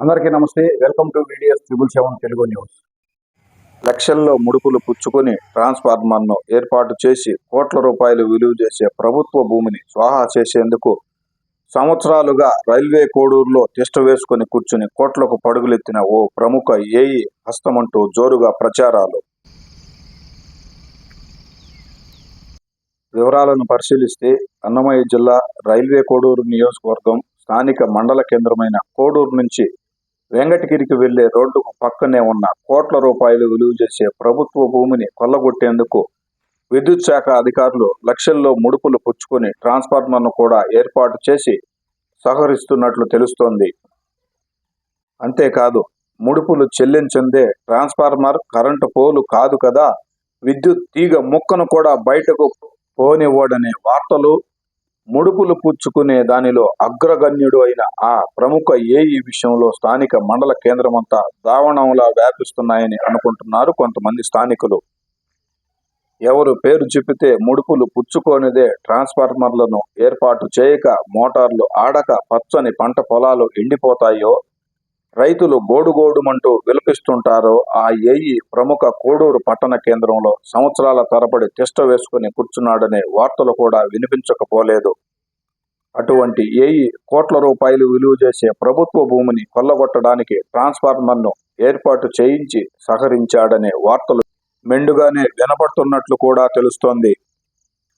అందరికీ నమస్తే. Welcome to videos triple seven Telugu news లక్షల్లో ముడుపులు పుచ్చుకొని ట్రాన్స్ఫార్మర్ను ఏర్పాటు చేసి కోట్ల రూపాయలు విలువ చేసే ప్రభుత్వ భూమిని స్వాహా చేసేందుకు సంవత్సరాలుగా రైల్వే కోడూరులో టెస్ట్ వేసుకుని కూర్చుని కోట్లకు పడుగులెత్తిన ఓ ప్రముఖ ఏఈ హస్తమంటూ జోరుగా ప్రచారాలు. వివరాలను పరిశీలిస్తే అన్నమయ్య జిల్లా రైల్వే కోడూరు నియోజకవర్గం స్థానిక మండల కేంద్రమైన కోడూరు నుంచి వెంకటగిరికి వెళ్ళే రోడ్డుకు పక్కనే ఉన్న కోట్ల రూపాయలు విలువ చేసే ప్రభుత్వ భూమిని కొల్లగొట్టేందుకు విద్యుత్ శాఖ అధికారులు లక్షల్లో ముడుపులు పుచ్చుకొని ట్రాన్స్ఫార్మర్ను కూడా ఏర్పాటు చేసి సహకరిస్తున్నట్లు తెలుస్తోంది. అంతేకాదు ముడుపులు చెల్లించిందే ట్రాన్స్ఫార్మర్ కరెంటు పోలు కాదు కదా విద్యుత్ తీగ ముక్కను కూడా బయటకు పోనివ్వడనే వార్తలు ముడుపులు పుచ్చుకునే దానిలో అగ్రగణ్యుడు అయిన ఆ ప్రముఖ ఏఈ విషయంలో స్థానిక మండల కేంద్రమంతా దావణంలా వ్యాపిస్తున్నాయని అనుకుంటున్నారు కొంతమంది స్థానికులు. ఎవరు పేరు చెప్పితే ముడుపులు పుచ్చుకోనిదే ట్రాన్స్ఫార్మర్లను ఏర్పాటు చేయక మోటార్లు ఆడక పచ్చని పంట పొలాలు ఎండిపోతాయో రైతులు గోడుగోడుమంటూ విలపిస్తుంటారో ఆ ఏఈ ప్రముఖ కోడూరు పట్టణ కేంద్రంలో సంవత్సరాల తరబడి తిష్ట వేసుకుని కూర్చున్నాడనే వార్తలు కూడా వినిపించకపోలేదు. అటువంటి ఏఈ కోట్ల రూపాయలు విలువ చేసే ప్రభుత్వ భూమిని కొల్లగొట్టడానికి ట్రాన్స్ఫార్మర్ను ఏర్పాటు చేయించి సహకరించాడనే వార్తలు మెండుగానే వినపడుతున్నట్లు కూడా తెలుస్తోంది.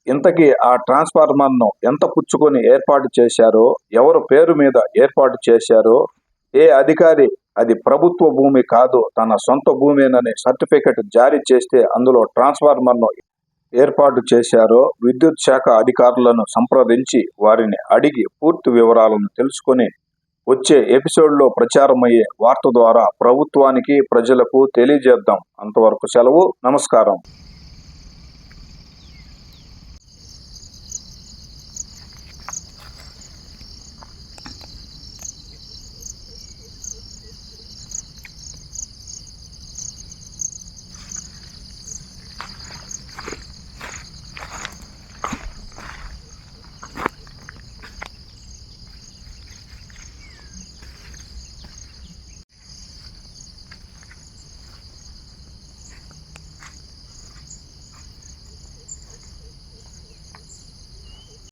ఇంతకీ ఆ ట్రాన్స్ఫార్మర్ను ఎంత పుచ్చుకొని ఏర్పాటు చేశారో ఎవరు పేరు మీద ఏర్పాటు చేశారో ఏ అధికారి అది ప్రభుత్వ భూమి కాదు తన సొంత భూమేనని సర్టిఫికెట్ జారీ చేస్తే అందులో ట్రాన్స్ఫార్మర్ను ఏర్పాటు చేశారో విద్యుత్ శాఖ అధికారులను సంప్రదించి వారిని అడిగి పూర్తి వివరాలను తెలుసుకొని వచ్చే ఎపిసోడ్లో ప్రచారమయ్యే వార్త ద్వారా ప్రభుత్వానికి ప్రజలకు తెలియజేద్దాం. అంతవరకు సెలవు. నమస్కారం.